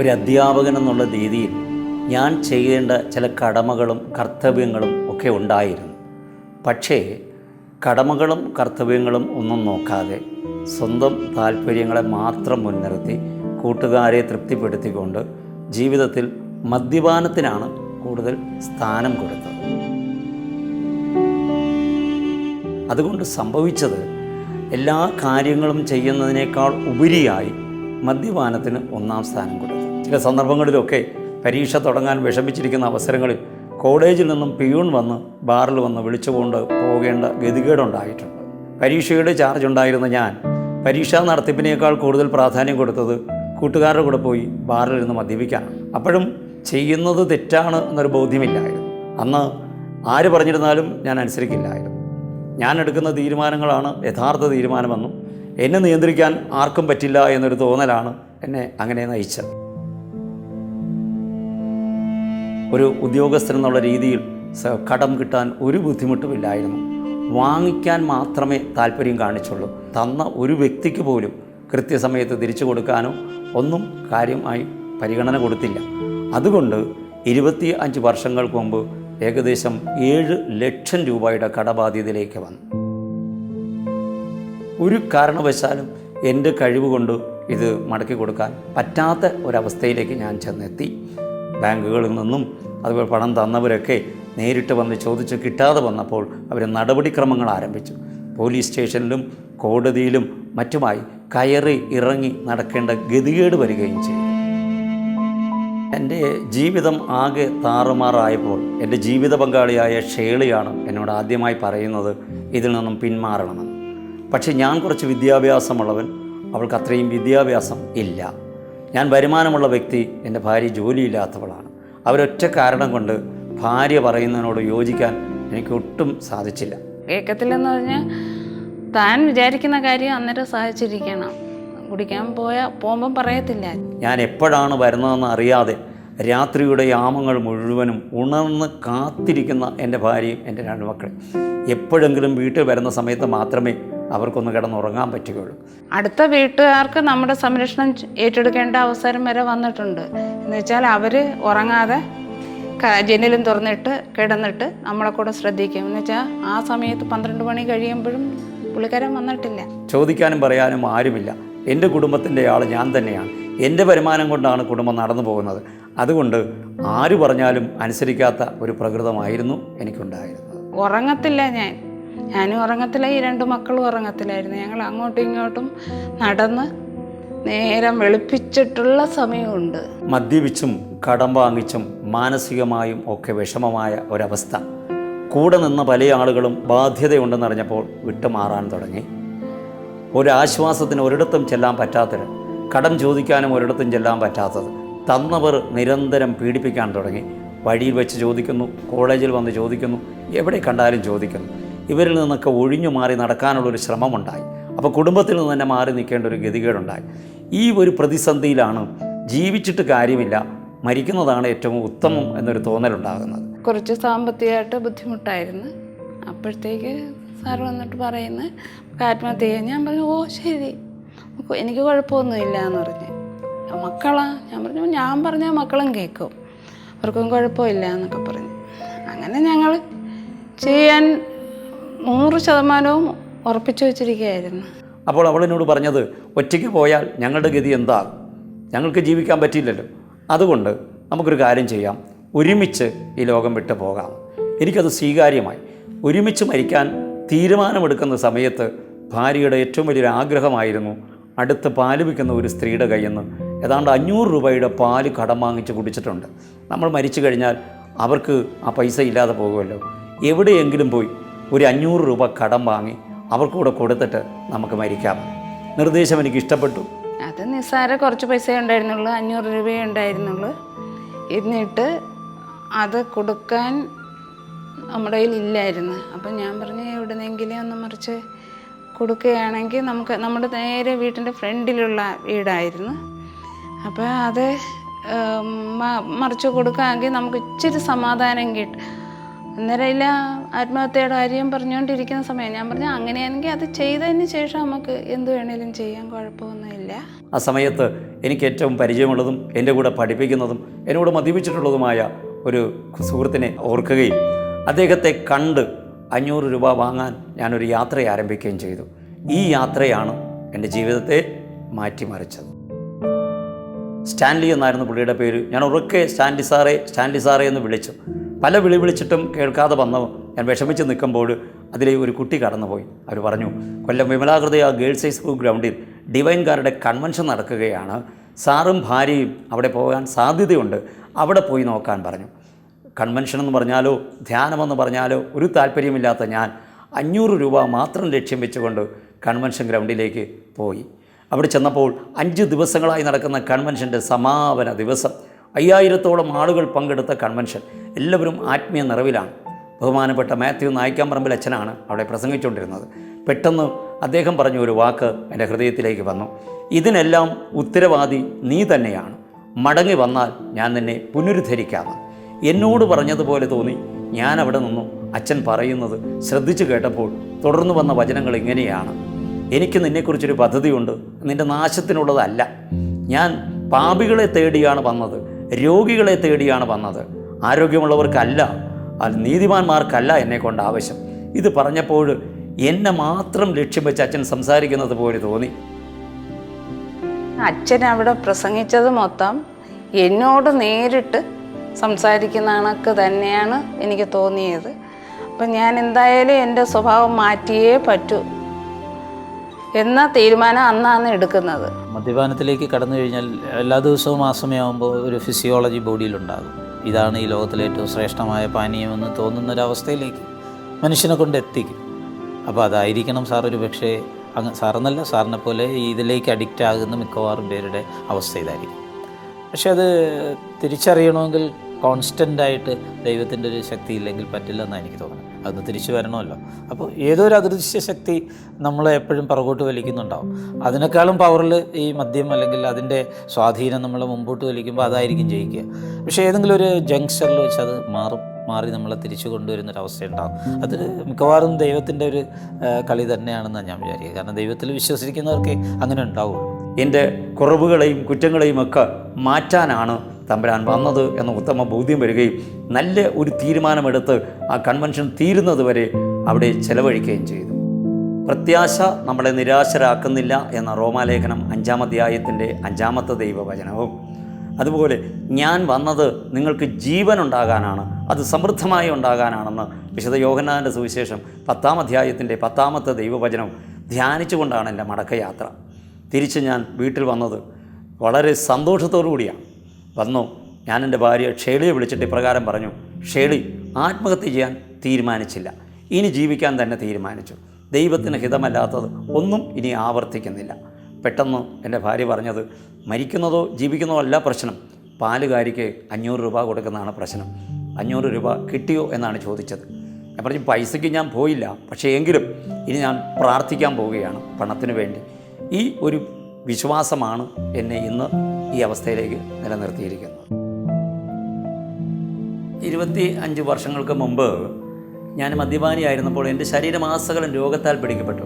ഒരു അധ്യാപകൻ എന്നുള്ള രീതിയിൽ ഞാൻ ചെയ്യേണ്ട ചില കടമകളും കർത്തവ്യങ്ങളും ഒക്കെ ഉണ്ടായിരുന്നു. പക്ഷേ കടമകളും കർത്തവ്യങ്ങളും ഒന്നും നോക്കാതെ സ്വന്തം താല്പര്യങ്ങളെ മാത്രം മുൻനിർത്തി കൂട്ടുകാരെ തൃപ്തിപ്പെടുത്തിക്കൊണ്ട് ജീവിതത്തിൽ മദ്യപാനത്തിനാണ് കൂടുതൽ സ്ഥാനം കൊടുത്തത്. അതുകൊണ്ട് സംഭവിച്ചത് എല്ലാ കാര്യങ്ങളും ചെയ്യുന്നതിനേക്കാൾ ഉപരിയായി മദ്യപാനത്തിന് ഒന്നാം സ്ഥാനം കൊടുത്തു. ചില സന്ദർഭങ്ങളിലൊക്കെ പരീക്ഷ തുടങ്ങാൻ വിഷമിച്ചിരിക്കുന്ന അവസരങ്ങളിൽ കോളേജിൽ നിന്നും പിയൂൺ വന്ന് ബാറിൽ വന്ന് വിളിച്ചുകൊണ്ട് പോകേണ്ട ഗതികേടുണ്ടായിട്ടുണ്ട്. പരീക്ഷയുടെ ചാർജ് ഉണ്ടായിരുന്ന ഞാൻ പരീക്ഷാ നടത്തിപ്പിനേക്കാൾ കൂടുതൽ പ്രാധാന്യം കൊടുത്തത് കൂട്ടുകാരുടെ കൂടെ പോയി ബാറിൽ നിന്ന് മദ്യപിക്കാനാണ് അപ്പോഴും ചെയ്യുന്നത് തെറ്റാണ് എന്നൊരു ബോധ്യമില്ലായിരുന്നു. അന്ന് ആര് പറഞ്ഞിരുന്നാലും ഞാൻ അനുസരിക്കില്ലായിരുന്നു. ഞാൻ എടുക്കുന്ന തീരുമാനങ്ങളാണ് യഥാർത്ഥ തീരുമാനമെന്നും എന്നെ നിയന്ത്രിക്കാൻ ആർക്കും പറ്റില്ല എന്നൊരു തോന്നലാണ് എന്നെ അങ്ങനെ നയിച്ചത്. ഒരു ഉദ്യോഗസ്ഥൻ എന്നുള്ള രീതിയിൽ കടം കിട്ടാൻ ഒരു ബുദ്ധിമുട്ടുമില്ലായിരുന്നു. വാങ്ങിക്കാൻ മാത്രമേ താല്പര്യം കാണിച്ചുള്ളൂ. തന്ന ഒരു വ്യക്തിക്ക് പോലും കൃത്യസമയത്ത് തിരിച്ചു കൊടുക്കാനോ ഒന്നും കാര്യമായി പരിഗണന കൊടുത്തില്ല. അതുകൊണ്ട് ഇരുപത്തി അഞ്ച് വർഷങ്ങൾക്ക് മുമ്പ് ഏകദേശം ഏഴ് ലക്ഷം രൂപയുടെ കടബാധ്യതയിലേക്ക് വന്നു. ഒരു കാരണവശാലും എന്റെ കഴിവ് കൊണ്ട് ഇത് മടക്കി കൊടുക്കാൻ പറ്റാത്ത ഒരവസ്ഥയിലേക്ക് ഞാൻ ചെന്നെത്തി. ബാങ്കുകളിൽ നിന്നും അതുപോലെ പണം തന്നവരൊക്കെ നേരിട്ട് വന്ന് ചോദിച്ച് കിട്ടാതെ വന്നപ്പോൾ അവർ നടപടിക്രമങ്ങൾ ആരംഭിച്ചു. പോലീസ് സ്റ്റേഷനിലും കോടതിയിലും മറ്റുമായി കയറി ഇറങ്ങി നടക്കേണ്ട ഗതികേട് വരികയും ചെയ്തു. എന്റെ ജീവിതം ആകെ താറുമാറായപ്പോൾ എന്റെ ജീവിത പങ്കാളിയായ ഷേളിയാണ് എന്നോട് ആദ്യമായി പറയുന്നത് ഇതിൽ നിന്നും പിന്മാറണമെന്ന്. പക്ഷേ ഞാൻ കുറച്ച് വിദ്യാഭ്യാസമുള്ളവൻ. അവൾക്ക് അത്രയും വിദ്യാഭ്യാസം ഇല്ല. ഞാൻ വരുമാനമുള്ള വ്യക്തി എന്റെ ഭാര്യ ജോലിയില്ലാത്തവളാണ്. അവരൊറ്റ കാരണം കൊണ്ട് ഭാര്യ പറയുന്നതിനോട് യോജിക്കാൻ എനിക്ക് ഒട്ടും സാധിച്ചില്ല. ഏക്കത്തിലെന്ന് പറഞ്ഞാൽ താൻ വിചാരിക്കുന്ന കാര്യം അന്നേരം സാധിച്ചിരിക്കണം കുടിക്കാൻ പോയ പോകുമ്പം പറയത്തില്ല. ഞാൻ എപ്പോഴാണ് വരുന്നതെന്ന് അറിയാതെ രാത്രിയുടെ യാമങ്ങൾ മുഴുവനും ഉണർന്ന് കാത്തിരിക്കുന്ന എന്റെ ഭാര്യയും എന്റെ രണ്ട് മക്കളും. എപ്പോഴെങ്കിലും വീട്ടിൽ വരുന്ന സമയത്ത് മാത്രമേ അവർക്കൊന്ന് കിടന്നുറങ്ങാൻ പറ്റുകയുള്ളൂ. അടുത്ത വീട്ടുകാർക്ക് നമ്മുടെ സംരക്ഷണം ഏറ്റെടുക്കേണ്ട അവസരം വരെ വന്നിട്ടുണ്ട്. എന്ന് വെച്ചാൽ അവർ ഉറങ്ങാതെ ജനലും തുറന്നിട്ട് കിടന്നിട്ട് നമ്മളെ കൂടെ ശ്രദ്ധിക്കും. എന്ന് വെച്ചാൽ ആ സമയത്ത് പന്ത്രണ്ട് മണി കഴിയുമ്പോഴും പുള്ളിക്കാരൻ വന്നിട്ടില്ല. ചോദിക്കാനും പറയാനും ആരുമില്ല. എന്റെ കുടുംബത്തിന്റെ ആൾ ഞാൻ തന്നെയാണ്. എന്റെ വരുമാനം കൊണ്ടാണ് കുടുംബം നടന്നു പോകുന്നത്. അതുകൊണ്ട് ആര് പറഞ്ഞാലും അനുസരിക്കാത്ത ഒരു പ്രകൃതമായിരുന്നു എനിക്കുണ്ടായിരുന്നത്. ഉറങ്ങത്തില്ല ഞാൻ. ഞാനും ഉറങ്ങത്തില്ല ഈ രണ്ട് മക്കളും ഉറങ്ങത്തില്ലായിരുന്നു. ഞങ്ങൾ അങ്ങോട്ടും ഇങ്ങോട്ടും നടന്ന് നേരം വെളുപ്പിച്ചിട്ടുള്ള സമയമുണ്ട്. മദ്യപിച്ചും കടം വാങ്ങിച്ചും മാനസികമായും ഒക്കെ വിഷമമായ ഒരവസ്ഥ. കൂടെ നിന്ന പല ആളുകളും ബാധ്യതയുണ്ടെന്നറിഞ്ഞപ്പോൾ വിട്ടുമാറാൻ തുടങ്ങി. ഒരാശ്വാസത്തിന് ഒരിടത്തും ചെല്ലാൻ പറ്റാത്തത് കടം ചോദിക്കാനും ഒരിടത്തും ചെല്ലാൻ പറ്റാത്തത്. തന്നവർ നിരന്തരം പീഡിപ്പിക്കാൻ തുടങ്ങി. വഴിയിൽ വെച്ച് ചോദിക്കുന്നു കോളേജിൽ വന്ന് ചോദിക്കുന്നു എവിടെ കണ്ടാലും ചോദിക്കുന്നു. ഇവരിൽ നിന്നൊക്കെ ഒഴിഞ്ഞു മാറി നടക്കാനുള്ളൊരു ശ്രമമുണ്ടായി. അപ്പോൾ കുടുംബത്തിൽ നിന്ന് തന്നെ മാറി നിൽക്കേണ്ട ഒരു ഗതികേടുണ്ടായി. ഈ ഒരു പ്രതിസന്ധിയിലാണ് ജീവിച്ചിട്ട് കാര്യമില്ല മരിക്കുന്നതാണ് ഏറ്റവും ഉത്തമം എന്നൊരു തോന്നലുണ്ടാകുന്നത്. കുറച്ച് സാമ്പത്തികമായിട്ട് ബുദ്ധിമുട്ടായിരുന്നു. അപ്പോഴത്തേക്ക് സാർ വന്നിട്ട് പറയുന്നത് "നമുക്ക് ആത്മഹത്യ ചെയ്യാൻ ഞാൻ പറഞ്ഞു ഓ ശരി. എനിക്ക് കുഴപ്പമൊന്നുമില്ല എന്ന് പറഞ്ഞ്. മക്കളാ? ഞാൻ പറഞ്ഞു ഞാൻ പറഞ്ഞാൽ മക്കളും കേൾക്കും. അവർക്കും കുഴപ്പമില്ല എന്നൊക്കെ പറഞ്ഞു. അങ്ങനെ ഞങ്ങൾ ചെയ്യാൻ നൂറ് ശതമാനവും ഉറപ്പിച്ചു വെച്ചിരിക്കുകയായിരുന്നു. അപ്പോൾ അവൾ എന്നോട് പറഞ്ഞത് ഒറ്റയ്ക്ക് പോയാൽ ഞങ്ങളുടെ ഗതി എന്താ? ഞങ്ങൾക്ക് ജീവിക്കാൻ പറ്റിയില്ലല്ലോ. അതുകൊണ്ട് നമുക്കൊരു കാര്യം ചെയ്യാം. ഒരുമിച്ച് ഈ ലോകം വിട്ടു പോകാം. എനിക്കത് സ്വീകാര്യമായി. ഒരുമിച്ച് മരിക്കാൻ തീരുമാനമെടുക്കുന്ന സമയത്ത് ഭാര്യയുടെ ഏറ്റവും വലിയൊരു ആഗ്രഹമായിരുന്നു അടുത്ത് പാൽ വിൽക്കുന്ന ഒരു സ്ത്രീയുടെ കയ്യിൽ നിന്ന് ഏതാണ്ട് അഞ്ഞൂറ് രൂപയുടെ പാൽ കടം വാങ്ങിച്ച് കുടിച്ചിട്ടുണ്ട്. നമ്മൾ മരിച്ചു കഴിഞ്ഞാൽ അവർക്ക് ആ പൈസ ഇല്ലാതെ പോകുമല്ലോ. എവിടെയെങ്കിലും പോയി ഒരു അഞ്ഞൂറ് രൂപ കടം വാങ്ങി അവർക്ക് കൂടെ കൊടുത്തിട്ട് നമുക്ക് മരിക്കാം. നിർദ്ദേശം എനിക്ക് ഇഷ്ടപ്പെട്ടു. അത് നിസ്സാര കുറച്ച് പൈസ ഉണ്ടായിരുന്നുള്ളൂ അഞ്ഞൂറ് രൂപയേ ഉണ്ടായിരുന്നുള്ളൂ. എന്നിട്ട് അത് കൊടുക്കാൻ നമ്മുടെ കയ്യിൽ ഇല്ലായിരുന്നു. അപ്പം ഞാൻ പറഞ്ഞു എവിടുന്നെങ്കിലും ഒന്ന് മറിച്ച് കൊടുക്കുകയാണെങ്കിൽ നമുക്ക് നമ്മുടെ നേരെ വീട്ടിന്റെ ഫ്രണ്ടിലുള്ള വീടായിരുന്നു. അപ്പോൾ അത് മറിച്ച് കൊടുക്കാമെങ്കിൽ നമുക്ക് ഇച്ചിരി സമാധാനം കിട്ടും. അന്നേരം ഇല്ല ആത്മഹത്യയുടെ കാര്യം പറഞ്ഞുകൊണ്ടിരിക്കുന്ന സമയം ഞാൻ പറഞ്ഞു അങ്ങനെയാണെങ്കിൽ അത് ചെയ്തതിന് ശേഷം നമുക്ക് എന്ത് വേണേലും ചെയ്യാൻ കുഴപ്പമൊന്നുമില്ല. ആ സമയത്ത് എനിക്ക് ഏറ്റവും പരിചയമുള്ളതും എന്റെ കൂടെ പഠിപ്പിക്കുന്നതും എന്നോട് മതിപ്പിച്ചിട്ടുള്ളതുമായ ഒരു സുഹൃത്തിനെ ഓർക്കുകയും അദ്ദേഹത്തെ കണ്ട് അഞ്ഞൂറ് രൂപ വാങ്ങാൻ ഞാനൊരു യാത്ര ആരംഭിക്കുകയും ചെയ്തു. ഈ യാത്രയാണ് എന്റെ ജീവിതത്തെ മാറ്റിമറിച്ചത്. സ്റ്റാൻലി എന്നായിരുന്നു പുള്ളിയുടെ പേര്. ഞാൻ ഉറക്കെ സ്റ്റാൻലി സാറേ സ്റ്റാൻലി സാറേ എന്ന് വിളിച്ചു. പല വിളി വിളിച്ചിട്ടും കേൾക്കാതെ വന്ന ഞാൻ വിഷമിച്ച് നിൽക്കുമ്പോൾ അതിലെ ഒരു കുട്ടി കടന്നുപോയി. അവർ പറഞ്ഞു കൊല്ലം വിമലാകൃതി ആ ഗേൾസ് ഹൈസ്കൂൾ ഗ്രൗണ്ടിൽ ഡിവൈൻ ഗാർഡ് കൺവെൻഷൻ നടക്കുകയാണ്. സാറും ഭാര്യയും അവിടെ പോകാൻ സാധ്യതയുണ്ട്. അവിടെ പോയി നോക്കാൻ പറഞ്ഞു. കൺവെൻഷൻ എന്ന് പറഞ്ഞാലോ ധ്യാനമെന്ന് പറഞ്ഞാലോ ഒരു താല്പര്യമില്ലാത്ത ഞാൻ അഞ്ഞൂറ് രൂപ മാത്രം ലക്ഷ്യം വെച്ചുകൊണ്ട് കൺവെൻഷൻ ഗ്രൗണ്ടിലേക്ക് പോയി. അവിടെ ചെന്നപ്പോൾ അഞ്ച് ദിവസങ്ങളായി നടക്കുന്ന കൺവെൻഷന്റെ സമാപന ദിവസം. അയ്യായിരത്തോളം ആളുകൾ പങ്കെടുത്ത കൺവെൻഷൻ എല്ലാവരും ആത്മീയ നിറവിലാണ്. ബഹുമാനപ്പെട്ട മാത്യു നായിക്കാമ്പറമ്പിൽ അച്ഛനാണ് അവിടെ പ്രസംഗിച്ചുകൊണ്ടിരുന്നത്. പെട്ടെന്ന് അദ്ദേഹം പറഞ്ഞ ഒരു വാക്ക് എന്റെ ഹൃദയത്തിലേക്ക് വന്നു. ഇതിനെല്ലാം ഉത്തരവാദി നീ തന്നെയാണ്. മടങ്ങി വന്നാൽ ഞാൻ നിന്നെ പുനരുദ്ധരിക്കാമെന്ന്. എന്നോട് പറഞ്ഞതുപോലെ തോന്നി. ഞാൻ അവിടെ നിന്നു അച്ഛൻ പറയുന്നത് ശ്രദ്ധിച്ചു കേട്ടപ്പോൾ തുടർന്നു വന്ന വചനങ്ങൾ ഇങ്ങനെയാണ്. എനിക്ക് നിന്നെക്കുറിച്ചൊരു പദ്ധതിയുണ്ട്. നിന്റെ നാശത്തിനുള്ളതല്ല. ഞാൻ പാപികളെ തേടിയാണ് വന്നത്. രോഗികളെ തേടിയാണ് വന്നത്. ആരോഗ്യമുള്ളവർക്കല്ല നീതിമാന്മാർക്കല്ല എന്നെ കൊണ്ട് ആവശ്യം. ഇത് പറഞ്ഞപ്പോൾ എന്നെ മാത്രം ലക്ഷ്യം വെച്ച് അച്ഛൻ സംസാരിക്കുന്നത് പോലെ തോന്നി. അച്ഛൻ അവിടെ പ്രസംഗിച്ചത് മൊത്തം എന്നോട് നേരിട്ട് സംസാരിക്കുന്ന കണക്ക് തന്നെയാണ് എനിക്ക് തോന്നിയത്. അപ്പം ഞാൻ എന്തായാലും എന്റെ സ്വഭാവം മാറ്റിയേ പറ്റൂ. എന്ന തീരുമാനം അന്നാണ് എടുക്കുന്നത്. മദ്യപാനത്തിലേക്ക് കടന്നു കഴിഞ്ഞാൽ എല്ലാ ദിവസവും ആ സമയമാകുമ്പോൾ ഒരു ഫിസിയോളജി ബോഡിയിലുണ്ടാകും ഇതാണ് ഈ ലോകത്തിലെ ഏറ്റവും ശ്രേഷ്ഠമായ പാനീയമെന്ന് തോന്നുന്ന ഒരവസ്ഥയിലേക്ക് മനുഷ്യനെ കൊണ്ട് എത്തിക്കും. അപ്പോൾ അതായിരിക്കണം സാർ ഒരു പക്ഷേ അങ്ങ് സാറെന്നല്ല സാറിനെ പോലെ ഇതിലേക്ക് അഡിക്റ്റ് ആകുന്ന മിക്കവാറും പേരുടെ അവസ്ഥ ഇതായിരിക്കും. പക്ഷെ അത് തിരിച്ചറിയണമെങ്കിൽ കോൺസ്റ്റന്റായിട്ട് ദൈവത്തിന്റെ ഒരു ശക്തി ഇല്ലെങ്കിൽ പറ്റില്ല എന്നാണ് എനിക്ക് തോന്നുന്നത്. അതൊന്ന് തിരിച്ചു വരണമല്ലോ. അപ്പോൾ ഏതോ ഒരു അദൃശ്യ ശക്തി നമ്മളെ എപ്പോഴും പുറകോട്ട് വലിക്കുന്നുണ്ടാവും. അതിനേക്കാളും പവറിൽ ഈ മദ്യം അല്ലെങ്കിൽ അതിന്റെ സ്വാധീനം നമ്മളെ മുമ്പോട്ട് വലിക്കുമ്പോൾ അതായിരിക്കും ജയിക്കുക. പക്ഷേ ഏതെങ്കിലും ഒരു ജംഗ്ഷനിൽ വെച്ച് അത് മാറും മാറി നമ്മളെ തിരിച്ചു കൊണ്ടുവരുന്നൊരവസ്ഥയുണ്ടാകും അത് മിക്കവാറും ദൈവത്തിന്റെ ഒരു കളി തന്നെയാണെന്നാണ് ഞാൻ വിചാരിക്കുക. കാരണം ദൈവത്തിൽ വിശ്വസിക്കുന്നവർക്ക് അങ്ങനെ ഉണ്ടാവുള്ളൂ. എന്റെ കുറവുകളെയും കുറ്റങ്ങളെയും ഒക്കെ മാറ്റാനാണ് തമ്പുരാൻ വന്നത് എന്ന ഉത്തമ ബോധ്യം വരികയും നല്ല ഒരു തീരുമാനമെടുത്ത് ആ കൺവെൻഷൻ തീരുന്നത് വരെ അവിടെ ചെലവഴിക്കുകയും ചെയ്തു. പ്രത്യാശ നമ്മളെ നിരാശരാക്കുന്നില്ല എന്ന റോമാലേഖനം അഞ്ചാം അധ്യായത്തിന്റെ അഞ്ചാമത്തെ ദൈവവചനവും. അതുപോലെ ഞാൻ വന്നത് നിങ്ങൾക്ക് ജീവൻ ഉണ്ടാകാനാണ് അത് സമൃദ്ധമായി ഉണ്ടാകാനാണെന്ന് വിശുദ്ധ യോഹന്നാന്റെ സുവിശേഷം പത്താം അധ്യായത്തിന്റെ പത്താമത്തെ ദൈവവചനം ധ്യാനിച്ചുകൊണ്ടാണ് എന്റെ മടക്കയാത്ര. തിരിച്ച് ഞാൻ വീട്ടിൽ വന്നത് വളരെ സന്തോഷത്തോടു കൂടിയാണ് വന്നു. ഞാൻ എന്റെ ഭാര്യ ഷേളിയെ വിളിച്ചിട്ട് ഇപ്രകാരം പറഞ്ഞു ഷേളി ആത്മഹത്യ ചെയ്യാൻ തീരുമാനിച്ചില്ല. ഇനി ജീവിക്കാൻ തന്നെ തീരുമാനിച്ചു. ദൈവത്തിന് ഹിതമല്ലാത്തത് ഒന്നും ഇനി ആവർത്തിക്കുന്നില്ല. പെട്ടെന്ന് എന്റെ ഭാര്യ പറഞ്ഞത് മരിക്കുന്നതോ ജീവിക്കുന്നതോ അല്ല പ്രശ്നം. പാലുകാരിക്ക് അഞ്ഞൂറ് രൂപ കൊടുക്കുന്നതാണ് പ്രശ്നം. അഞ്ഞൂറ് രൂപ കിട്ടിയോ എന്നാണ് ചോദിച്ചത്. ഞാൻ പറഞ്ഞു പൈസയ്ക്ക് ഞാൻ പോയില്ല. പക്ഷേ എങ്കിലും ഇനി ഞാൻ പ്രാർത്ഥിക്കാൻ പോവുകയാണ് പണത്തിന് വേണ്ടി. ഈ ഒരു വിശ്വാസമാണ് എന്നെ ഇന്ന് ഈ അവസ്ഥയിലേക്ക് നിലനിർത്തിയിരിക്കുന്നത് ഇരുപത്തി അഞ്ച് വർഷങ്ങൾക്ക് മുമ്പ് ഞാൻ മദ്യപാനിയായിരുന്നപ്പോൾ എന്റെ ശരീരമാസകലം രോഗത്താൽ പിടിക്കപ്പെട്ടു.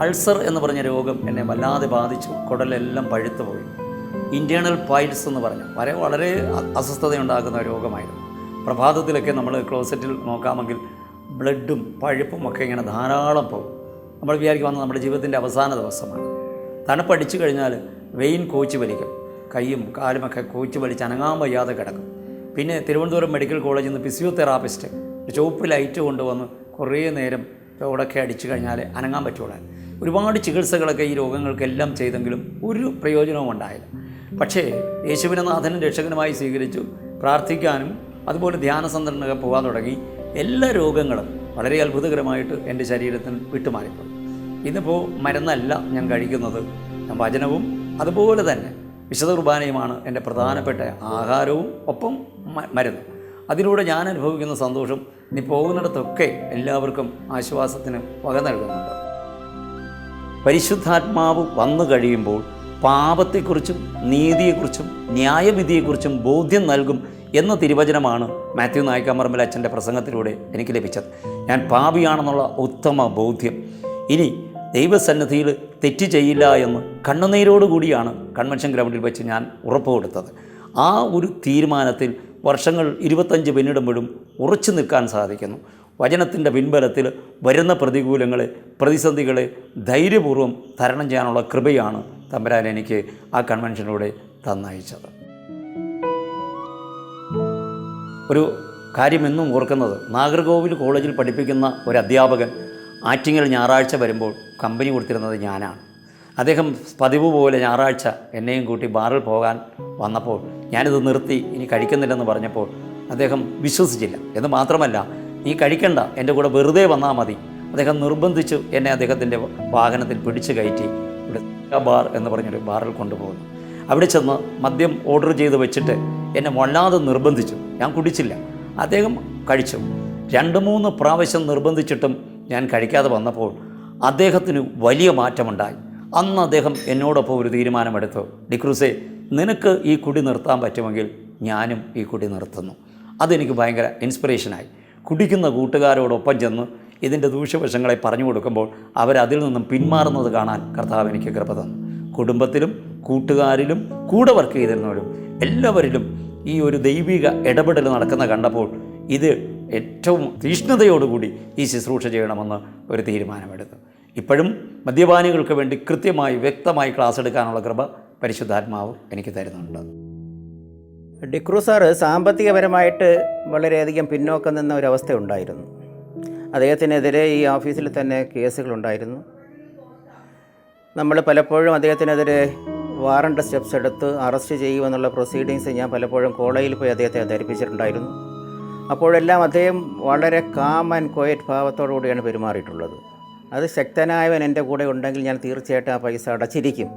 അൾസർ എന്ന് പറഞ്ഞ രോഗം എന്നെ വല്ലാതെ ബാധിച്ചു. കുടലെല്ലാം പഴുത്തു പോയി ഇന്റേണൽ പൈൽസ് എന്ന് പറഞ്ഞു. വളരെ വളരെ അസ്വസ്ഥതയുണ്ടാക്കുന്ന രോഗമായിരുന്നു. പ്രഭാതത്തിലൊക്കെ നമ്മൾ ക്ലോസറ്റിൽ നോക്കാമെങ്കിൽ ബ്ലഡും പഴുപ്പും ഒക്കെ ഇങ്ങനെ ധാരാളം പോകും. നമ്മൾ വിചാരിക്കും വന്ന് നമ്മുടെ ജീവിതത്തിന്റെ അവസാന ദിവസമാണ്. തണുപ്പടിച്ചു കഴിഞ്ഞാൽ വെയിൻ കോച്ച് വലിക്കും. കൈയും കാലുമൊക്കെ കോച്ച് വലിച്ച് അനങ്ങാൻ വയ്യാതെ കിടക്കും. പിന്നെ തിരുവനന്തപുരം മെഡിക്കൽ കോളേജിൽ നിന്ന് ഫിസിയോതെറാപ്പിസ്റ്റ് ചുവപ്പ് ലൈറ്റ് കൊണ്ടുവന്ന് കുറേ നേരം ഉടക്കെ അടിച്ചു കഴിഞ്ഞാൽ അനങ്ങാൻ പറ്റുള്ളൂ. ഒരുപാട് ചികിത്സകളൊക്കെ ഈ രോഗങ്ങൾക്കെല്ലാം ചെയ്തെങ്കിലും ഒരു പ്രയോജനവും ഉണ്ടായില്ല. പക്ഷേ യേശുവിനെ നാഥനും രക്ഷകനുമായി സ്വീകരിച്ചു പ്രാർത്ഥിക്കാനും അതുപോലെ ധ്യാനസന്ദ്രനൊക്കെ പോകാൻ തുടങ്ങി എല്ലാ രോഗങ്ങളും വളരെ അത്ഭുതകരമായിട്ട് എന്റെ ശരീരത്തിന് വിട്ടുമാറിപ്പോയി. ഇന്നിപ്പോൾ മരുന്നല്ല ഞാൻ കഴിക്കുന്നത്. ഞാൻ വചനവും അതുപോലെ തന്നെ വിശുദ്ധ കുർബാനയുമാണ് എന്റെ പ്രധാനപ്പെട്ട ആഹാരവും ഒപ്പം മരുന്ന്. അതിലൂടെ ഞാൻ അനുഭവിക്കുന്ന സന്തോഷം ഇനി പോകുന്നിടത്തൊക്കെ എല്ലാവർക്കും ആശ്വാസത്തിന് വക നൽകുന്നുണ്ട്. പരിശുദ്ധാത്മാവ് വന്നു കഴിയുമ്പോൾ പാപത്തെക്കുറിച്ചും നീതിയെക്കുറിച്ചും ന്യായവിധിയെക്കുറിച്ചും ബോധ്യം നൽകും എന്ന തിരുവചനമാണ് മാത്യു നായിക്കാമർമ്മൽ അച്ഛന്റെ പ്രസംഗത്തിലൂടെ എനിക്ക് ലഭിച്ചത്. ഞാൻ പാപിയാണെന്നുള്ള ഉത്തമ ബോധ്യം. ഇനി ദൈവസന്നിധിയിൽ തെറ്റ് ചെയ്യില്ല എന്ന് കണ്ണുനീരോടുകൂടിയാണ് കൺവെൻഷൻ ഗ്രൗണ്ടിൽ വെച്ച് ഞാൻ ഉറപ്പ് കൊടുത്തത്. ആ ഒരു തീരുമാനത്തിൽ വർഷങ്ങൾ ഇരുപത്തഞ്ച് പിന്നിടുമ്പോഴും ഉറച്ചു നിൽക്കാൻ സാധിക്കുന്നു. വചനത്തിന്റെ പിൻബലത്തിൽ വരുന്ന പ്രതികൂലങ്ങളെ പ്രതിസന്ധികളെ ധൈര്യപൂർവം തരണം ചെയ്യാനുള്ള കൃപയാണ് തമ്പരാൻ എനിക്ക് ആ കൺവെൻഷനിലൂടെ തന്നയച്ചത്. ഒരു കാര്യമെന്നും ഓർക്കുന്നത് നാഗർകോവിൽ കോളേജിൽ പഠിപ്പിക്കുന്ന ഒരു അധ്യാപകൻ ആറ്റിങ്ങൽ ഞായറാഴ്ച വരുമ്പോൾ കമ്പനി കൊടുത്തിരുന്നത് ഞാനാണ്. അദ്ദേഹം പതിവ് പോലെ ഞായറാഴ്ച എന്നെയും കൂട്ടി ബാറിൽ പോകാൻ വന്നപ്പോൾ ഞാനിത് നിർത്തി ഇനി കഴിക്കുന്നില്ലെന്ന് പറഞ്ഞപ്പോൾ അദ്ദേഹം വിശ്വസിച്ചില്ല. എന്ന് മാത്രമല്ല നീ കഴിക്കണ്ട എന്റെ കൂടെ വെറുതെ വന്നാൽ മതി. അദ്ദേഹം നിർബന്ധിച്ചു എന്നെ അദ്ദേഹത്തിന്റെ വാഹനത്തിൽ പിടിച്ചു കയറ്റി ഇവിടെ ബാർ എന്ന് പറഞ്ഞൊരു ബാറിൽ കൊണ്ടുപോകുന്നു അവിടെ ചെന്ന് മദ്യം ഓർഡർ ചെയ്ത് വെച്ചിട്ട് എന്നെ വല്ലാതെ നിർബന്ധിച്ചു. ഞാൻ കുടിച്ചില്ല. അദ്ദേഹം കഴിച്ചു. രണ്ട് മൂന്ന് പ്രാവശ്യം നിർബന്ധിച്ചിട്ടും ഞാൻ കഴിക്കാതെ വന്നപ്പോൾ അദ്ദേഹത്തിന് വലിയ മാറ്റമുണ്ടായി. അന്ന് അദ്ദേഹം എന്നോടൊപ്പം ഒരു തീരുമാനമെടുത്തു. ഡിക്രൂസേ നിനക്ക് ഈ കുടി നിർത്താൻ പറ്റുമെങ്കിൽ ഞാനും ഈ കുടി നിർത്തുന്നു. അതെനിക്ക് ഭയങ്കര ഇൻസ്പിറേഷനായി. കുടിക്കുന്ന കൂട്ടുകാരോടൊപ്പം ചെന്ന് ഇതിന്റെ ദൂഷ്യവശങ്ങളെ പറഞ്ഞു കൊടുക്കുമ്പോൾ അവരതിൽ നിന്നും പിന്മാറുന്നത് കാണാൻ കർത്താവ് എനിക്ക് കൃപ തന്നു. കുടുംബത്തിലും കൂട്ടുകാരിലും കൂടെ വർക്ക് ചെയ്തിരുന്നവരും എല്ലാവരിലും ഈ ഒരു ദൈവിക ഇടപെടൽ നടക്കുന്ന കണ്ടപ്പോൾ ഇത് ഏറ്റവും തീഷ്ണതയോടുകൂടി ഈ ശുശ്രൂഷ ചെയ്യണമെന്ന് ഒരു തീരുമാനമെടുത്തു. ഇപ്പോഴും മദ്യപാനികൾക്ക് വേണ്ടി കൃത്യമായി വ്യക്തമായി ക്ലാസ് എടുക്കാനുള്ള കൃപ പരിശുദ്ധാത്മാവ് എനിക്ക് തരുന്നുണ്ട്. ഡിക്രു സാറ് സാമ്പത്തികപരമായിട്ട് വളരെയധികം പിന്നോക്കം നിന്ന ഒരവസ്ഥ ഉണ്ടായിരുന്നു. അദ്ദേഹത്തിനെതിരെ ഈ ഓഫീസിൽ തന്നെ കേസുകളുണ്ടായിരുന്നു. നമ്മൾ പലപ്പോഴും അദ്ദേഹത്തിനെതിരെ വാറണ്ട് സ്റ്റെപ്സ് എടുത്ത് അറസ്റ്റ് ചെയ്യുമെന്നുള്ള പ്രൊസീഡിങ്സ് ഞാൻ പലപ്പോഴും കോളേജിൽ പോയി അദ്ദേഹത്തെ ധരിപ്പിച്ചിട്ടുണ്ടായിരുന്നു അപ്പോഴെല്ലാം അദ്ദേഹം വളരെ കാമൻ കോയറ്റ് ഭാവത്തോടു കൂടിയാണ് പെരുമാറിയിട്ടുള്ളത്. അത് ശക്തനായവൻ എന്റെ കൂടെ ഉണ്ടെങ്കിൽ ഞാൻ തീർച്ചയായിട്ടും ആ പൈസ അടച്ചിരിക്കും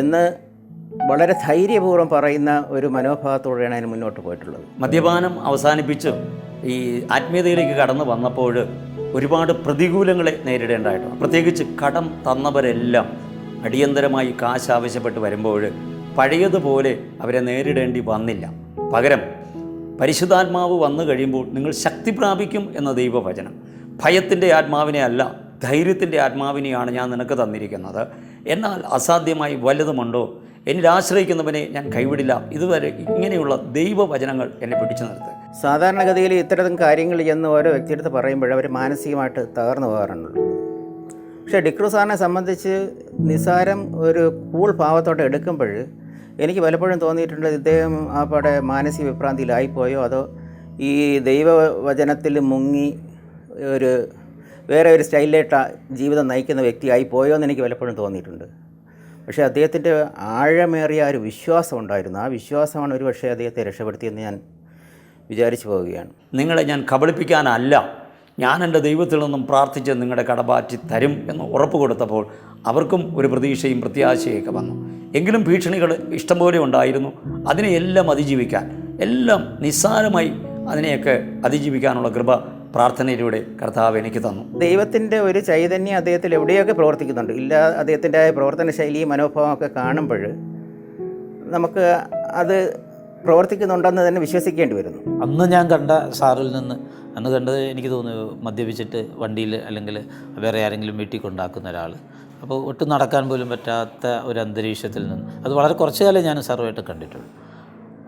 എന്ന് വളരെ ധൈര്യപൂർവം പറയുന്ന ഒരു മനോഭാവത്തോടെയാണ് അതിന് മുന്നോട്ട് പോയിട്ടുള്ളത്. മദ്യപാനം അവസാനിപ്പിച്ച് ഈ ആത്മീയതയിലേക്ക് കടന്നു വന്നപ്പോൾ ഒരുപാട് പ്രതികൂലങ്ങളെ നേരിടേണ്ടതായിട്ടുണ്ട്. പ്രത്യേകിച്ച് കടം തന്നവരെല്ലാം അടിയന്തരമായി കാശ് ആവശ്യപ്പെട്ട് വരുമ്പോൾ പഴയതുപോലെ അവരെ നേരിടേണ്ടി വന്നില്ല. പകരം പരിശുദ്ധാത്മാവ് വന്നു കഴിയുമ്പോൾ നിങ്ങൾ ശക്തി പ്രാപിക്കും എന്ന ദൈവവചനം. ഭയത്തിന്റെ ആത്മാവിനെ അല്ല ധൈര്യത്തിന്റെ ആത്മാവിനെയാണ് ഞാൻ നിനക്ക് തന്നിരിക്കുന്നത്. എന്നാൽ അസാധ്യമായി വലുതുമുണ്ടോ? എന്നിൽ ആശ്രയിക്കുന്നവനെ ഞാൻ കൈവിടില്ല. ഇതുവരെ ഇങ്ങനെയുള്ള ദൈവവചനങ്ങൾ എന്നെ പിടിച്ചു നിർത്തുക സാധാരണഗതിയിൽ ഇത്തരം കാര്യങ്ങൾ എന്ന് ഓരോ വ്യക്തിയെടുത്ത് പറയുമ്പോൾ അവർ മാനസികമായിട്ട് തകർന്നു പോകാറുണ്ട്. പക്ഷേ ഡിക്രൂസാറിനെ സംബന്ധിച്ച് നിസാരം ഒരു കൂൾ ഭാവത്തോടെ എടുക്കുമ്പോൾ എനിക്ക് പലപ്പോഴും തോന്നിയിട്ടുണ്ട് ഇദ്ദേഹം ആ പടെ മാനസിക വിഭ്രാന്തിയിലായിപ്പോയോ? അതോ ഈ ദൈവവചനത്തിൽ മുങ്ങി ഒരു വേറെ ഒരു സ്റ്റൈലിലേട്ട ജീവിതം നയിക്കുന്ന വ്യക്തിയായി പോയോ എന്ന് എനിക്ക് പലപ്പോഴും തോന്നിയിട്ടുണ്ട്. പക്ഷേ അദ്ദേഹത്തിന്റെ ആഴമേറിയ ഒരു വിശ്വാസം ഉണ്ടായിരുന്നു. ആ വിശ്വാസമാണ് ഒരു പക്ഷേ അദ്ദേഹത്തെ രക്ഷപ്പെടുത്തിയെന്ന് ഞാൻ വിചാരിച്ചു പോവുകയാണ്. നിങ്ങളെ ഞാൻ കബളിപ്പിക്കാനല്ല. ഞാൻ എന്റെ ദൈവത്തിൽ നിന്നും പ്രാർത്ഥിച്ച് നിങ്ങളുടെ കടപാറ്റി തരും എന്ന് ഉറപ്പ് കൊടുത്തപ്പോൾ അവർക്കും ഒരു പ്രതീക്ഷയും പ്രത്യാശയൊക്കെ വന്നു. എങ്കിലും ഭീഷണികൾ ഇഷ്ടംപോലെ ഉണ്ടായിരുന്നു. അതിനെയെല്ലാം അതിജീവിക്കാൻ എല്ലാം നിസ്സാരമായി അതിനെയൊക്കെ അതിജീവിക്കാനുള്ള കൃപ പ്രാർത്ഥനയിലൂടെ കർത്താവ് എനിക്ക് തന്നു. ദൈവത്തിന്റെ ഒരു ചൈതന്യം അദ്ദേഹത്തിൽ എവിടെയൊക്കെ പ്രവർത്തിക്കുന്നുണ്ട്? ഇല്ല അദ്ദേഹത്തിന്റെ പ്രവർത്തന ശൈലിയും മനോഭാവമൊക്കെ കാണുമ്പോൾ നമുക്ക് അത് പ്രവർത്തിക്കുന്നുണ്ടെന്ന് തന്നെ വിശ്വസിക്കേണ്ടി വരുന്നു. അന്ന് ഞാൻ കണ്ട സാറിൽ നിന്ന് അന്ന് കണ്ടത് എനിക്ക് തോന്നുന്നു മദ്യപിച്ചിട്ട് വണ്ടിയിൽ അല്ലെങ്കിൽ വേറെ ആരെങ്കിലും വീട്ടിൽ കൊണ്ടാക്കുന്ന ഒരാൾ. അപ്പോൾ ഒട്ടും നടക്കാൻ പോലും പറ്റാത്ത ഒരു അന്തരീക്ഷത്തിൽ നിന്ന്. അത് വളരെ കുറച്ച് കാലം ഞാൻ സാറുമായിട്ട് കണ്ടിട്ടുള്ളൂ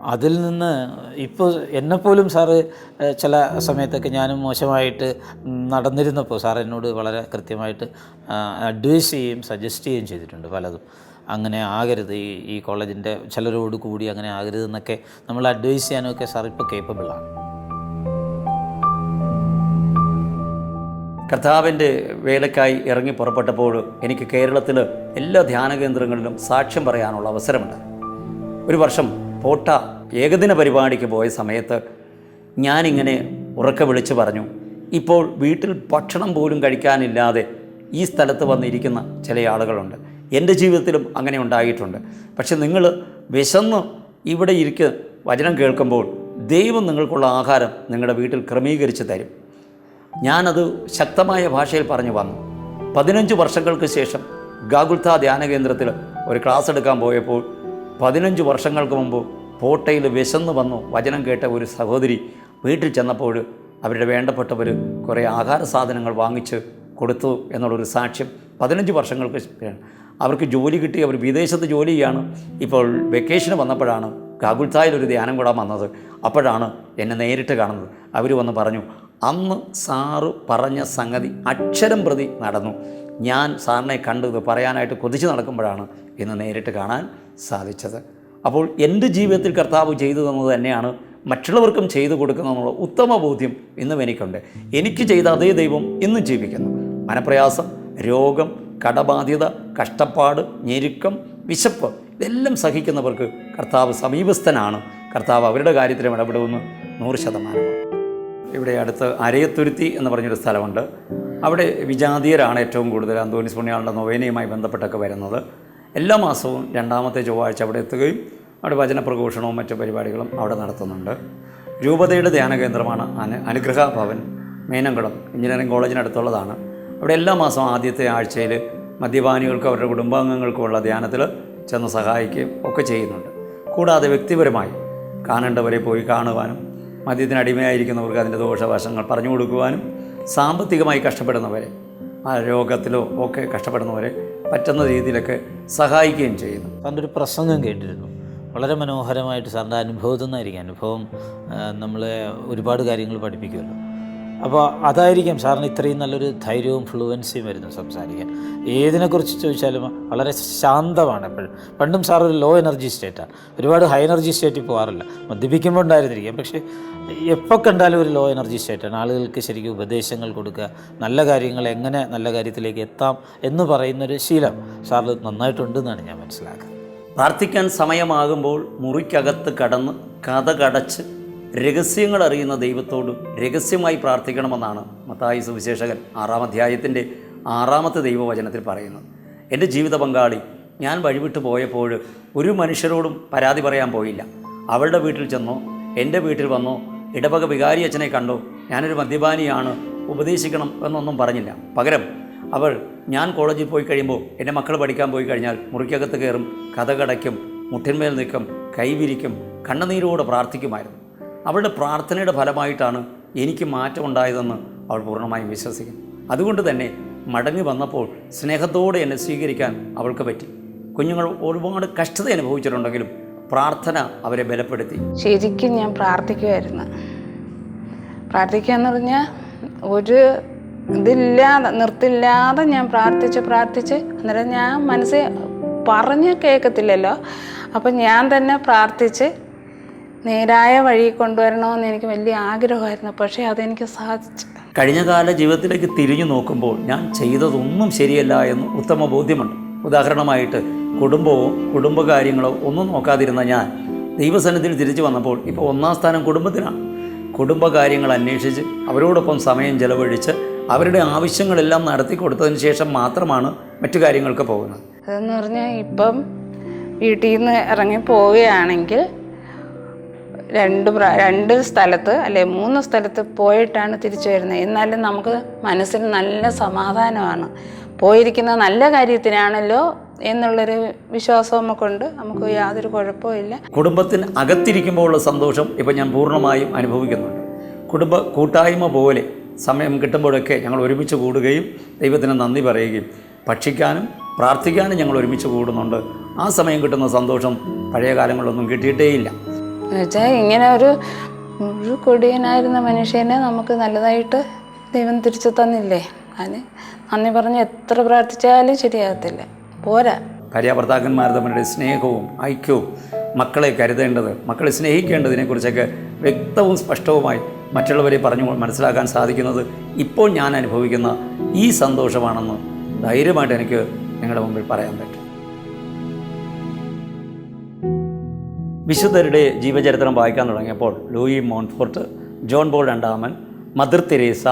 അതിൽ നിന്ന് ഇപ്പോൾ എന്നെപ്പോലും സാറ് ചില സമയത്തൊക്കെ ഞാനും മോശമായിട്ട് നടന്നിരുന്നപ്പോൾ സാർ എന്നോട് വളരെ കൃത്യമായിട്ട് അഡ്വൈസ് ചെയ്യുകയും സജസ്റ്റ് ചെയ്യുകയും ചെയ്തിട്ടുണ്ട് പലതും. അങ്ങനെ ആകരുത് ഈ ഈ കോളേജിന്റെ ചിലരോട് കൂടി അങ്ങനെ ആകരുത് എന്നൊക്കെ നമ്മൾ അഡ്വൈസ് ചെയ്യാനൊക്കെ സാർ ഇപ്പോൾ കേപ്പബിളാണ് കർത്താവിന്റെ വേലക്കായി ഇറങ്ങി പുറപ്പെട്ടപ്പോൾ എനിക്ക് കേരളത്തിൽ എല്ലാ ധ്യാന കേന്ദ്രങ്ങളിലും സാക്ഷ്യം പറയാനുള്ള അവസരമുണ്ട്. ഒരു വർഷം പോട്ട ഏകദിന പരിപാടിക്ക് പോയ സമയത്ത് ഞാനിങ്ങനെ ഉറക്കെ വിളിച്ചു പറഞ്ഞു ഇപ്പോൾ വീട്ടിൽ ഭക്ഷണം പോലും കഴിക്കാനില്ലാതെ ഈ സ്ഥലത്ത് വന്നിരിക്കുന്ന ചില ആളുകളുണ്ട്. എന്റെ ജീവിതത്തിലും അങ്ങനെ ഉണ്ടായിട്ടുണ്ട്. പക്ഷെ നിങ്ങൾ വിശന്ന് ഇവിടെ ഇരിക്ക് വചനം കേൾക്കുമ്പോൾ ദൈവം നിങ്ങൾക്കുള്ള ആഹാരം നിങ്ങളുടെ വീട്ടിൽ ക്രമീകരിച്ച് തരും. ഞാനത് ശക്തമായ ഭാഷയിൽ പറഞ്ഞു വന്നു. പതിനഞ്ച് വർഷങ്ങൾക്ക് ശേഷം ഗാഗുൽത്ത ധ്യാന കേന്ദ്രത്തിൽ ഒരു ക്ലാസ് എടുക്കാൻ പോയപ്പോൾ പതിനഞ്ച് വർഷങ്ങൾക്ക് മുമ്പ് പോട്ടയിൽ വിശന്ന് വന്നു വചനം കേട്ട ഒരു സഹോദരി വീട്ടിൽ ചെന്നപ്പോൾ അവരുടെ വേണ്ടപ്പെട്ടവർ കുറേ ആഹാര സാധനങ്ങൾ വാങ്ങിച്ച് കൊടുത്തു എന്നുള്ളൊരു സാക്ഷ്യം പതിനഞ്ച് വർഷങ്ങൾക്ക് അവർക്ക് ജോലി കിട്ടി അവർ വിദേശത്ത് ജോലി ചെയ്യാണ്. ഇപ്പോൾ വെക്കേഷന് വന്നപ്പോഴാണ് ഗാഗുൽത്തായിൽ ഒരു ധ്യാനം കൂടാൻ വന്നത്. അപ്പോഴാണ് എന്നെ നേരിട്ട് കാണുന്നത്. അവർ വന്ന് പറഞ്ഞു അന്ന് സാറ് പറഞ്ഞ സംഗതി അക്ഷരം പ്രതി നടന്നു. ഞാൻ സാറിനെ കണ്ടത് പറയാനായിട്ട് കൊതിച്ചു നടക്കുമ്പോഴാണ് ഇന്ന് നേരിട്ട് കാണാൻ സാധിച്ചത്. അപ്പോൾ എന്റെ ജീവിതത്തിൽ കർത്താവ് ചെയ്തു തന്നത് തന്നെയാണ് മറ്റുള്ളവർക്കും ചെയ്തു കൊടുക്കുന്ന ഉത്തമ ബോധ്യം ഇന്നും എനിക്കുണ്ട്. എനിക്ക് ചെയ്ത അതേ ദൈവം ഇന്നും ജീവിക്കുന്നു. മനപ്രയാസം രോഗം കടബാധ്യത കഷ്ടപ്പാട് ഞെരുക്കം വിശപ്പ് ഇതെല്ലാം സഹിക്കുന്നവർക്ക് കർത്താവ് സമീപസ്ഥനാണ്. കർത്താവ് അവരുടെ കാര്യത്തിലും ഇടപെടുമെന്ന് നൂറ് ശതമാനമാണ്. ഇവിടെ അടുത്ത് അരയത്തുരുത്തി എന്ന് പറഞ്ഞൊരു സ്ഥലമുണ്ട്. അവിടെ വിജാതീയരാണ് ഏറ്റവും കൂടുതൽ അന്തോണിസ് പുണ്യാളുടെ നൊവേനയുമായി ബന്ധപ്പെട്ടൊക്കെ വരുന്നത്. എല്ലാ മാസവും രണ്ടാമത്തെ ചൊവ്വാഴ്ച അവിടെ എത്തുകയും അവിടെ വചന പ്രഘോഷണവും മറ്റു പരിപാടികളും അവിടെ നടത്തുന്നുണ്ട്. രൂപതയുടെ ധ്യാന കേന്ദ്രമാണ് അനു അനുഗ്രഹ ഭവൻ മേനംകുളം എഞ്ചിനീയറിംഗ് കോളേജിനടുത്തുള്ളതാണ്. അവിടെ എല്ലാ മാസവും ആദ്യത്തെ ആഴ്ചയിൽ മദ്യപാനികൾക്കും അവരുടെ കുടുംബാംഗങ്ങൾക്കുമുള്ള ധ്യാനത്തിൽ ചെന്ന് സഹായിക്കുകയും ഒക്കെ ചെയ്യുന്നുണ്ട്. കൂടാതെ വ്യക്തിപരമായി കാണേണ്ടവരെ പോയി കാണുവാനും മദ്യത്തിന് അടിമയായിരിക്കുന്നവർക്ക് അതിന്റെ ദോഷവശങ്ങൾ പറഞ്ഞു കൊടുക്കുവാനും സാമ്പത്തികമായി കഷ്ടപ്പെടുന്നവരെ ആ രോഗത്തിലോ ഒക്കെ കഷ്ടപ്പെടുന്നവരെ പറ്റുന്ന രീതിയിലൊക്കെ സഹായിക്കുകയും ചെയ്യുന്നു. സാറിന്റെ ഒരു പ്രസംഗം കേട്ടിരുന്നു. വളരെ മനോഹരമായിട്ട് സാറിന്റെ അനുഭവത്തിൽ നിന്നായിരിക്കും അനുഭവം നമ്മളെ ഒരുപാട് കാര്യങ്ങൾ പഠിപ്പിക്കുമല്ലോ. അപ്പോൾ അതായിരിക്കും സാറിന് ഇത്രയും നല്ലൊരു ധൈര്യവും ഫ്ലുവൻസിയും വരുന്നു സംസാരിക്കാൻ. ഏതിനെക്കുറിച്ച് ചോദിച്ചാലും വളരെ ശാന്തമാണ് എപ്പോഴും. പണ്ടും സാർ ഒരു ലോ എനർജി സ്റ്റേറ്റാണ് ഒരുപാട് ഹൈ എനർജി സ്റ്റേറ്റിൽ പോകാറില്ല മദ്യപിക്കുമ്പോൾ ഉണ്ടായിരുന്നിരിക്കാം. പക്ഷേ എപ്പോൾ കണ്ടാലും ഒരു ലോ എനർജി സ്റ്റേറ്റാണ് ആളുകൾക്ക് ശരിക്കും ഉപദേശങ്ങൾ കൊടുക്കുക നല്ല കാര്യങ്ങൾ എങ്ങനെ നല്ല കാര്യത്തിലേക്ക് എത്താം എന്ന് പറയുന്നൊരു ശീലം സാറിൽ നന്നായിട്ടുണ്ടെന്നാണ് ഞാൻ മനസ്സിലാക്കുന്നത്. പ്രാർത്ഥിക്കാൻ സമയമാകുമ്പോൾ മുറിക്കകത്ത് കടന്ന് കഥ കടച്ച് രഹസ്യങ്ങൾ അറിയുന്ന ദൈവത്തോട് രഹസ്യമായി പ്രാർത്ഥിക്കണമെന്നാണ് മത്തായി സുവിശേഷകൻ ആറാം അധ്യായത്തിന്റെ ആറാമത്തെ ദൈവവചനത്തിൽ പറയുന്നത്. എന്റെ ജീവിത പങ്കാളി ഞാൻ വഴിവിട്ട് പോയപ്പോൾ ഒരു മനുഷ്യരോടും പരാതി പറയാൻ പോയില്ല. അവളുടെ വീട്ടിൽ ചെന്നോ എന്റെ വീട്ടിൽ വന്നോ ഇടവക വികാരി അച്ഛനെ കണ്ടോ ഞാനൊരു മദ്യപാനിയാണ് ഉപദേശിക്കണം എന്നൊന്നും പറഞ്ഞില്ല. പകരം അവൾ ഞാൻ കോളേജിൽ പോയി കഴിയുമ്പോൾ എന്റെ മക്കൾ പഠിക്കാൻ പോയി കഴിഞ്ഞാൽ മുറിക്കകത്ത് കയറും കഥ കടയ്ക്കും മുട്ടിന്മേൽ നിൽക്കും കൈവിരിക്കും കണ്ണുനീരോടെ പ്രാർത്ഥിക്കുമായിരുന്നു. അവളുടെ പ്രാർത്ഥനയുടെ ഫലമായിട്ടാണ് എനിക്ക് മാറ്റമുണ്ടായതെന്ന് അവൾ പൂർണമായും വിശ്വസിക്കുന്നു അതുകൊണ്ട് തന്നെ മടങ്ങി വന്നപ്പോൾ സ്നേഹത്തോടെ എന്നെ സ്വീകരിക്കാൻ അവൾക്ക് പറ്റി. കുഞ്ഞുങ്ങൾ ഒരുപാട് കഷ്ടത അനുഭവിച്ചിട്ടുണ്ടെങ്കിലും പ്രാർത്ഥന അവരെ ബലപ്പെടുത്തി. ശരിക്കും ഞാൻ പ്രാർത്ഥിക്കുമായിരുന്നു പ്രാർത്ഥിക്കുക എന്ന് പറഞ്ഞാൽ ഒരു ഇതില്ലാതെ നിർത്തില്ലാതെ ഞാൻ പ്രാർത്ഥിച്ച് പ്രാർത്ഥിച്ച് അന്നേരം ഞാൻ മനസ്സിൽ പറഞ്ഞ് കേൾക്കത്തില്ലല്ലോ. അപ്പം ഞാൻ തന്നെ പ്രാർത്ഥിച്ച് നേരായ വഴി കൊണ്ടുവരണമെന്ന് എനിക്ക് വലിയ ആഗ്രഹമായിരുന്നു. പക്ഷേ അതെനിക്ക് സാധിച്ചു. കഴിഞ്ഞ കാല ജീവിതത്തിലേക്ക് തിരിഞ്ഞു നോക്കുമ്പോൾ ഞാൻ ചെയ്തതൊന്നും ശരിയല്ല എന്ന് ഉത്തമ ബോധ്യമുണ്ട്. ഉദാഹരണമായിട്ട് കുടുംബവും കുടുംബകാര്യങ്ങളോ ഒന്നും നോക്കാതിരുന്ന ഞാൻ ദൈവസന്നിധിയിൽ തിരിച്ചു വന്നപ്പോൾ ഇപ്പോൾ ഒന്നാം സ്ഥാനം കുടുംബത്തിനാണ്. കുടുംബകാര്യങ്ങൾ അന്വേഷിച്ച് അവരോടൊപ്പം സമയം ചെലവഴിച്ച് അവരുടെ ആവശ്യങ്ങളെല്ലാം നടത്തി കൊടുത്തതിന് ശേഷം മാത്രമാണ് മറ്റു കാര്യങ്ങൾക്ക് പോകുന്നത്. അതെന്ന് പറഞ്ഞാൽ ഇപ്പം വീട്ടിൽ നിന്ന് ഇറങ്ങി പോവുകയാണെങ്കിൽ രണ്ട് രണ്ട് സ്ഥലത്ത് അല്ലെ മൂന്ന് സ്ഥലത്ത് പോയിട്ടാണ് തിരിച്ചു വരുന്നത്. എന്നാലും നമുക്ക് മനസ്സിന് നല്ല സമാധാനമാണ്. പോയിരിക്കുന്ന നല്ല കാര്യത്തിനാണല്ലോ എന്നുള്ളൊരു വിശ്വാസം നമുക്കുണ്ട്. നമുക്ക് യാതൊരു കുഴപ്പമില്ല കുടുംബത്തിന് അകത്തിരിക്കുമ്പോഴുള്ള സന്തോഷം ഇപ്പം ഞാൻ പൂർണമായും അനുഭവിക്കുന്നുണ്ട്. കുടുംബ കൂട്ടായ്മ പോലെ സമയം കിട്ടുമ്പോഴൊക്കെ ഞങ്ങൾ ഒരുമിച്ച് കൂടുകയും ദൈവത്തിന് നന്ദി പറയുകയും ഭക്ഷിക്കാനും പ്രാർത്ഥിക്കാനും ഞങ്ങൾ ഒരുമിച്ച് കൂടുന്നുണ്ട്. ആ സമയം കിട്ടുന്ന സന്തോഷം പഴയ കാലങ്ങളിലൊന്നും കിട്ടിയിട്ടേയില്ല. എന്നുവെച്ചാൽ ഇങ്ങനെ ഒരു ഒരു കൊടിയനായിരുന്ന മനുഷ്യനെ നമുക്ക് നല്ലതായിട്ട് ദൈവം തിരിച്ചു തന്നില്ലേ? അതിന് നന്ദി പറഞ്ഞ് എത്ര പ്രാർത്ഥിച്ചാലും ശരിയാകത്തില്ല. പോരാ. ഭാര്യാഭർത്താക്കന്മാർ തമ്മിലുള്ള സ്നേഹവും ഐക്യവും മക്കളെ കരുതേണ്ടത് മക്കളെ സ്നേഹിക്കേണ്ടതിനെക്കുറിച്ചൊക്കെ വ്യക്തവും സ്പഷ്ടവുമായി മറ്റുള്ളവരെ പറഞ്ഞു മനസ്സിലാക്കാൻ സാധിക്കുന്നത് ഇപ്പോൾ ഞാൻ അനുഭവിക്കുന്ന ഈ സന്തോഷമാണെന്ന് ധൈര്യമായിട്ട് എനിക്ക് നിങ്ങളുടെ മുമ്പിൽ പറയാൻ പറ്റും. വിശുദ്ധരുടെ ജീവചരിത്രം വായിക്കാൻ തുടങ്ങിയപ്പോൾ ലൂയി മോൺഫോർട്ട് ജോൺ ബോൾ രണ്ടാമൻ മദർ തെരേസ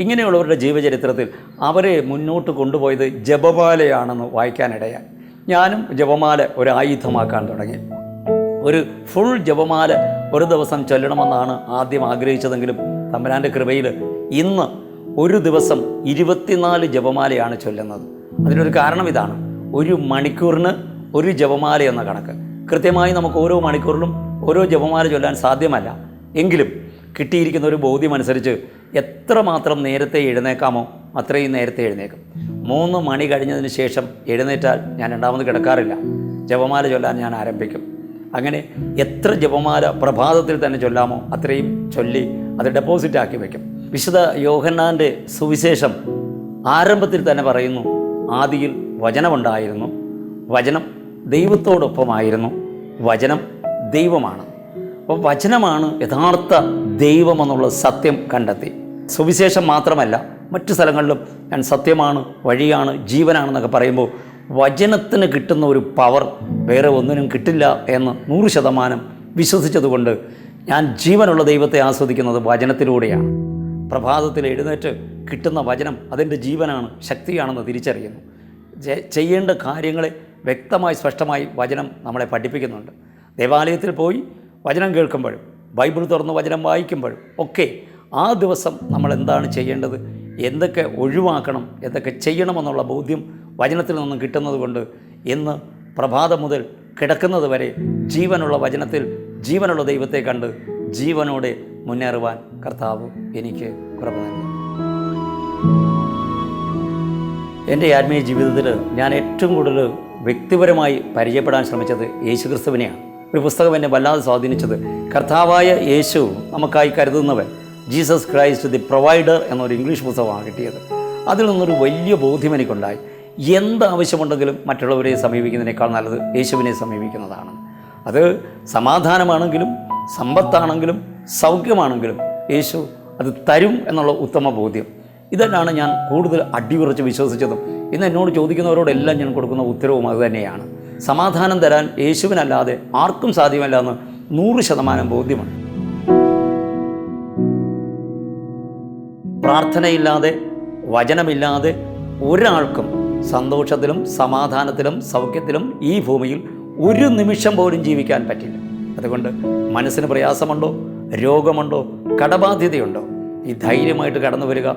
ഇങ്ങനെയുള്ളവരുടെ ജീവചരിത്രത്തിൽ അവരെ മുന്നോട്ട് കൊണ്ടുപോയത് ജപമാലയാണെന്ന് വായിക്കാനിടയായി. ഞാനും ജപമാല ഒരു ആയുധമാക്കാൻ തുടങ്ങി. ഒരു ഫുൾ ജപമാല ഒരു ദിവസം ചൊല്ലണമെന്നാണ് ആദ്യം ആഗ്രഹിച്ചതെങ്കിലും തമ്പരാന്റെ കൃപയിൽ ഇന്ന് ഒരു ദിവസം ഇരുപത്തിനാല് ജപമാലയാണ് ചൊല്ലുന്നത്. അതിനൊരു കാരണം ഇതാണ്. ഒരു മണിക്കൂറിന് ഒരു ജപമാല എന്ന കണക്ക്. കൃത്യമായി നമുക്ക് ഓരോ മണിക്കൂറിലും ഓരോ ജപമാല ചൊല്ലാൻ സാധ്യമല്ല. എങ്കിലും കിട്ടിയിരിക്കുന്ന ഒരു ബോധ്യമനുസരിച്ച് എത്രമാത്രം നേരത്തെ എഴുന്നേക്കാമോ അത്രയും നേരത്തെ എഴുന്നേക്കും. മൂന്ന് മണി കഴിഞ്ഞതിന് ശേഷം എഴുന്നേറ്റാൽ ഞാൻ രണ്ടാമത് കിടക്കാറില്ല. ജപമാല ചൊല്ലാൻ ഞാൻ ആരംഭിക്കും. അങ്ങനെ എത്ര ജപമാല പ്രഭാതത്തിൽ തന്നെ ചൊല്ലാമോ അത്രയും ചൊല്ലി അത് ഡെപ്പോസിറ്റ് ആക്കി വയ്ക്കും. വിശുദ്ധ യോഹന്നാന്റെ സുവിശേഷം ആരംഭത്തിൽ തന്നെ പറയുന്നു ആദിയിൽ വചനമുണ്ടായിരുന്നു. വചനം ദൈവത്തോടൊപ്പമായിരുന്നു. വചനം ദൈവമാണ്. അപ്പോൾ വചനമാണ് യഥാർത്ഥ ദൈവമെന്നുള്ള സത്യം കണ്ടെത്തി. സുവിശേഷം മാത്രമല്ല മറ്റു സ്ഥലങ്ങളിലും ഞാൻ സത്യമാണ് വഴിയാണ് ജീവനാണെന്നൊക്കെ പറയുമ്പോൾ വചനത്തിന് കിട്ടുന്ന ഒരു പവർ വേറെ ഒന്നിനും കിട്ടില്ല എന്ന് നൂറ് ശതമാനം വിശ്വസിച്ചതുകൊണ്ട് ഞാൻ ജീവനുള്ള ദൈവത്തെ ആസ്വദിക്കുന്നത് വചനത്തിലൂടെയാണ്. പ്രഭാതത്തിൽ എഴുന്നേറ്റ് കിട്ടുന്ന വചനം അതിന്റെ ജീവനാണ് ശക്തിയാണെന്ന് തിരിച്ചറിയുന്നു. ചെയ്യേണ്ട കാര്യങ്ങളെ വ്യക്തമായി സ്പഷ്ടമായി വചനം നമ്മളെ പഠിപ്പിക്കുന്നുണ്ട്. ദേവാലയത്തിൽ പോയി വചനം കേൾക്കുമ്പോഴും ബൈബിൾ തുറന്ന് വചനം വായിക്കുമ്പോഴും ഒക്കെ ആ ദിവസം നമ്മൾ എന്താണ് ചെയ്യേണ്ടത് എന്തൊക്കെ ഒഴിവാക്കണം എന്തൊക്കെ ചെയ്യണമെന്നുള്ള ബോധ്യം വചനത്തിൽ നിന്നും കിട്ടുന്നത് കൊണ്ട് ഇന്ന് പ്രഭാതം മുതൽ കിടക്കുന്നത് വരെ ജീവനുള്ള വചനത്തിൽ ജീവനുള്ള ദൈവത്തെ കണ്ട് ജീവനോടെ മുന്നേറുവാൻ കർത്താവ് എനിക്ക് കുറവാണ് എന്റെ ആത്മീയ ജീവിതത്തിൽ ഞാൻ ഏറ്റവും കൂടുതൽ വ്യക്തിപരമായി പരിചയപ്പെടാൻ ശ്രമിച്ചത് യേശുക്രിസ്തുവിനെയാണ്. ഒരു പുസ്തകം എന്നെ വല്ലാതെ സ്വാധീനിച്ചത്. കർത്താവായ യേശു നമുക്കായി കരുതുന്നവൻ ജീസസ് ക്രൈസ്റ്റ് ദി പ്രൊവൈഡർ എന്നൊരു ഇംഗ്ലീഷ് പുസ്തകമാണ് കിട്ടിയത്. അതിൽ നിന്നൊരു വലിയ ബോധ്യം എനിക്കുണ്ടായി. എന്ത് ആവശ്യമുണ്ടെങ്കിലും മറ്റുള്ളവരെ സമീപിക്കുന്നതിനേക്കാൾ നല്ലത് യേശുവിനെ സമീപിക്കുന്നതാണ്. അത് സമാധാനമാണെങ്കിലും സമ്പത്താണെങ്കിലും സൗഖ്യമാണെങ്കിലും യേശു അത് തരും എന്നുള്ള ഉത്തമ ബോധ്യം. ഇതെല്ലാം ഞാൻ കൂടുതൽ അടിയുറച്ച് വിശ്വസിച്ചതും. ഇന്ന് എന്നോട് ചോദിക്കുന്നവരോടെല്ലാം ഞാൻ കൊടുക്കുന്ന ഉത്തരവും അതുതന്നെയാണ് സമാധാനം തരാൻ യേശുവിനല്ലാതെ ആർക്കും സാധ്യമല്ല എന്ന് നൂറ് ശതമാനം ബോധ്യമാണ്. പ്രാർത്ഥനയില്ലാതെ വചനമില്ലാതെ ഒരാൾക്കും സന്തോഷത്തിലും സമാധാനത്തിലും സൗഖ്യത്തിലും ഈ ഭൂമിയിൽ ഒരു നിമിഷം പോലും ജീവിക്കാൻ പറ്റില്ല. അതുകൊണ്ട് മനസ്സിന് പ്രയാസമുണ്ടോ? രോഗമുണ്ടോ? കടബാധ്യതയുണ്ടോ? ഈ ധൈര്യമായിട്ട് കടന്നു വരിക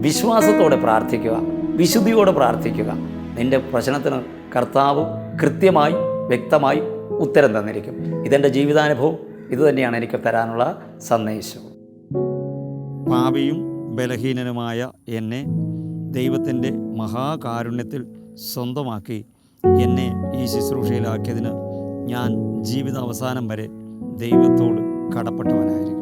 വിശ്വാസത്തോടെ പ്രാർത്ഥിക്കുക വിശുദ്ധിയോടെ പ്രാർത്ഥിക്കുക. നിന്റെ പ്രശ്നത്തിന് കർത്താവ് കൃത്യമായി വ്യക്തമായി ഉത്തരം തന്നിരിക്കും. ഇതെന്റെ ജീവിതാനുഭവം. ഇതുതന്നെയാണ് എനിക്ക് തരാനുള്ള സന്ദേശം. പാപിയും ബലഹീനനുമായ എന്നെ ദൈവത്തിന്റെ മഹാകാരുണ്യത്തിൽ സ്വന്തമാക്കി എന്നെ ഈ ശുശ്രൂഷയിലാക്കിയതിന് ഞാൻ ജീവിത അവസാനം വരെ ദൈവത്തോട് കടപ്പെട്ടവനായിരിക്കും.